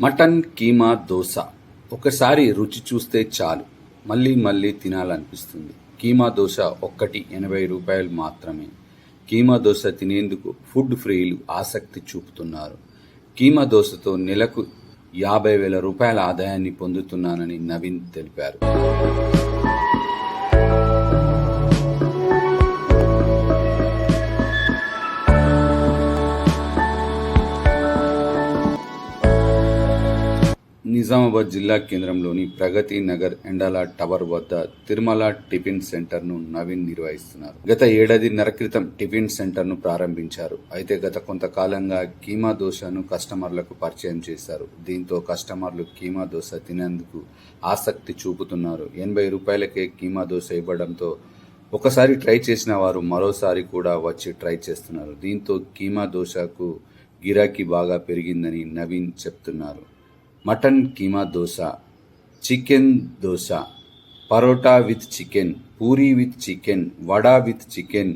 Mutton keema dosa. ఒకసారి రుచి చూస్తే చాలు. మళ్ళీ మళ్ళీ తినాలనిపిస్తుంది. కీమా దోశ ఒక్కటి ఎనభై రూపాయలు మాత్రమే. కీమా దోశ తినేందుకు ఫుడ్ ఫ్రీలు ఆసక్తి చూపుతున్నారు. కీమా దోశతో నెలకు యాభై వేల రూపాయల ఆదాయాన్ని పొందుతున్నానని నవీన్ తెలిపారు. నిజామాబాద్ జిల్లా కేంద్రంలోని ప్రగతి నగర్ ఎండాల టవర్ వద్ద తిరుమల టిఫిన్ సెంటర్ను నవీన్ నిర్వహిస్తున్నారు. గత ఏడాదిన్నర క్రితం టిఫిన్ సెంటర్ను ప్రారంభించారు. అయితే గత కొంతకాలంగా కీమా దోశను కస్టమర్లకు పరిచయం చేశారు. దీంతో కస్టమర్లు కీమా దోశ తినేందుకు ఆసక్తి చూపుతున్నారు. ఎనభై రూపాయలకే కీమా దోశ ఇవ్వడంతో ఒకసారి ట్రై చేసిన వారు మరోసారి కూడా వచ్చి ట్రై చేస్తున్నారు. దీంతో కీమా దోశకు గిరాకీ బాగా పెరిగిందని నవీన్ చెప్తున్నారు. Mutton keema dosa chicken dosa parotta with chicken puri with chicken vada with chicken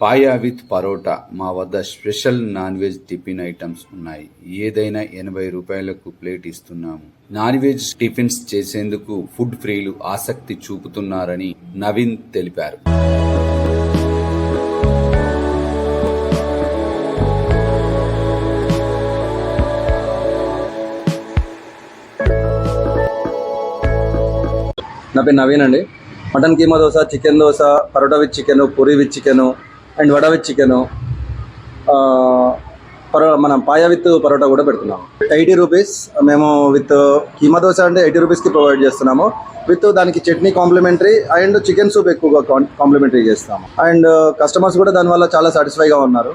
paya with parotta మా వద్ద special non veg tiffin items ఉన్నాయి. ఏదైనా ఎనభై రూపాయలకు ప్లేట్ ఇస్తున్నాము. నాన్ వెజ్ టిఫిన్స్ చేసేందుకు ఫుడ్ ఫ్రీలు ఆసక్తి చూపుతున్నారని నవీన్ తెలిపారు. నా పేరు నవీన్ అండి. Mutton keema dosa chicken dosa parotta with chicken puri with chicken and vada with chicken. పరో మనం పాయ విత్ పరోటా కూడా పెడుతున్నాము. ఎయిటీ రూపీస్ మేము విత్ కీమా దోశ అంటే ఎయిటీ రూపీస్కి ప్రొవైడ్ చేస్తున్నాము. విత్ దానికి chutney complimentary and chicken soup ఎక్కువగా కాంప్లిమెంటరీ చేస్తాము. అండ్ కస్టమర్స్ కూడా దానివల్ల చాలా సాటిస్ఫైగా ఉన్నారు.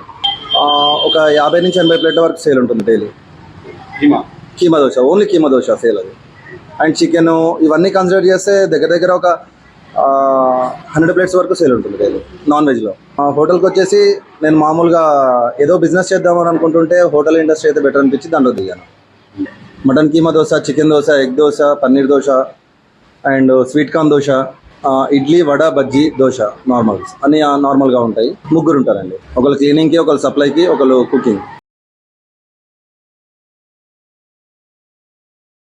ఒక యాభై నుంచి ఎనభై ప్లేట్ల వరకు సేల్ ఉంటుంది daily. Keema dosa only keema dosa sale అది. అండ్ చికెన్ ఇవన్నీ కన్సిడర్ చేస్తే దగ్గర దగ్గర ఒక హండ్రెడ్ ప్లేట్స్ వరకు సేల్ ఉంటుంది డైలీ నాన్ వెజ్లో హోటల్కి వచ్చేసి నేను మామూలుగా ఏదో బిజినెస్ చేద్దామని అనుకుంటుంటే హోటల్ ఇండస్ట్రీ అయితే బెటర్ అనిపించి దాంట్లో దిగాను. Mutton keema dosa chicken dosa egg dosa paneer dosa and sweet corn dosa idli vada bajji dosa normals అన్నీ నార్మల్గా ఉంటాయి. ముగ్గురు ఉంటారండి. ఒకళ్ళు క్లీనింగ్కి ఒకళ్ళు సప్లైకి ఒకళ్ళు కుకింగ్